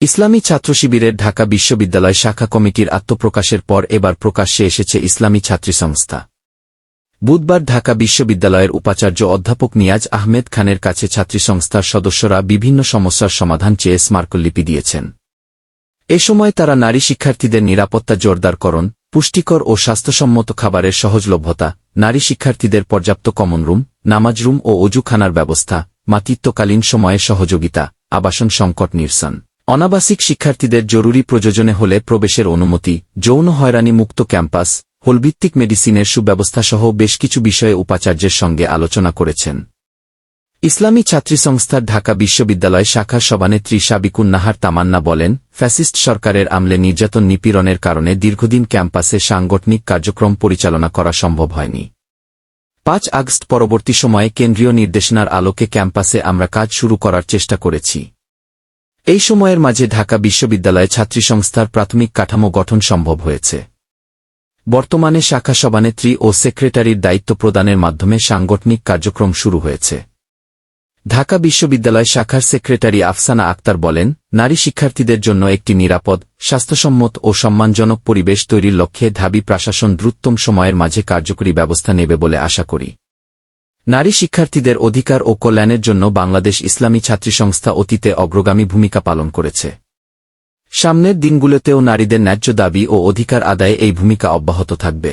ইসলামী ছাত্র শিবিরের ঢাকা বিশ্ববিদ্যালয় শাখা কমিটির আত্মপ্রকাশের পর এবার প্রকাশ্যে এসেছে ইসলামী ছাত্রী সংস্থা বুধবার ঢাকা বিশ্ববিদ্যালয়ের উপাচার্য অধ্যাপক নিয়াজ আহমেদ খানের কাছে ছাত্রী সংস্থার সদস্যরা বিভিন্ন সমস্যার সমাধান চেয়ে স্মারকলিপি দিয়েছেন। এ সময় তারা নারী শিক্ষার্থীদের নিরাপত্তা জোরদারকরণ, পুষ্টিকর ও স্বাস্থ্যসম্মত খাবারের সহজলভ্যতা, নারী শিক্ষার্থীদের পর্যাপ্ত কমন রুম নামাজ রুম ও অজুখানার ব্যবস্থা, মাতৃত্বকালীন সময়ে সহযোগিতা, আবাসন সংকট নিরসন। অনাবাসিক শিক্ষার্থীদের জরুরি প্রয়োজনে হলে প্রবেশের অনুমতি, যৌন হয়রানি মুক্ত ক্যাম্পাস, হোলভিত্তিক মেডিসিনের সুব্যবস্থাসহ বেশ কিছু বিষয়ে উপাচার্যের সঙ্গে আলোচনা করেছেন। ইসলামী ছাত্রী সংস্থার ঢাকা বিশ্ববিদ্যালয় শাখার সভানেত্রী সাবিকুন নাহার তামান্না বলেন, ফ্যাসিস্ট সরকারের আমলে নির্যাতন নিপীড়নের কারণে দীর্ঘদিন ক্যাম্পাসে সাংগঠনিক কার্যক্রম পরিচালনা করা সম্ভব হয়নি। পাঁচ আগস্ট পরবর্তী সময়ে কেন্দ্রীয় নির্দেশনার আলোকে ক্যাম্পাসে আমরা কাজ শুরু করার চেষ্টা করেছি। এই সময়ের মাঝে ঢাকা বিশ্ববিদ্যালয়ে ছাত্রী সংস্থার প্রাথমিক কাঠামো গঠন সম্ভব হয়েছে। বর্তমানে শাখা সভানেত্রী ও সেক্রেটারির দায়িত্ব প্রদানের মাধ্যমে সাংগঠনিক কার্যক্রম শুরু হয়েছে। ঢাকা বিশ্ববিদ্যালয় শাখার সেক্রেটারি আফসানা আক্তার বলেন, নারী শিক্ষার্থীদের জন্য একটি নিরাপদ, স্বাস্থ্যসম্মত ও সম্মানজনক পরিবেশ তৈরির লক্ষ্যে ঢাবি প্রশাসন দ্রুততম সময়ের মাঝে কার্যকরী ব্যবস্থা নেবে বলে আশা করি। নারী শিক্ষার্থীদের অধিকার ও কল্যাণের জন্য বাংলাদেশ ইসলামী ছাত্রী সংস্থা অতীতে অগ্রগামী ভূমিকা পালন করেছে। সামনের দিনগুলোতেও নারীদের ন্যায্য দাবি ও অধিকার আদায়ে এই ভূমিকা অব্যাহত থাকবে।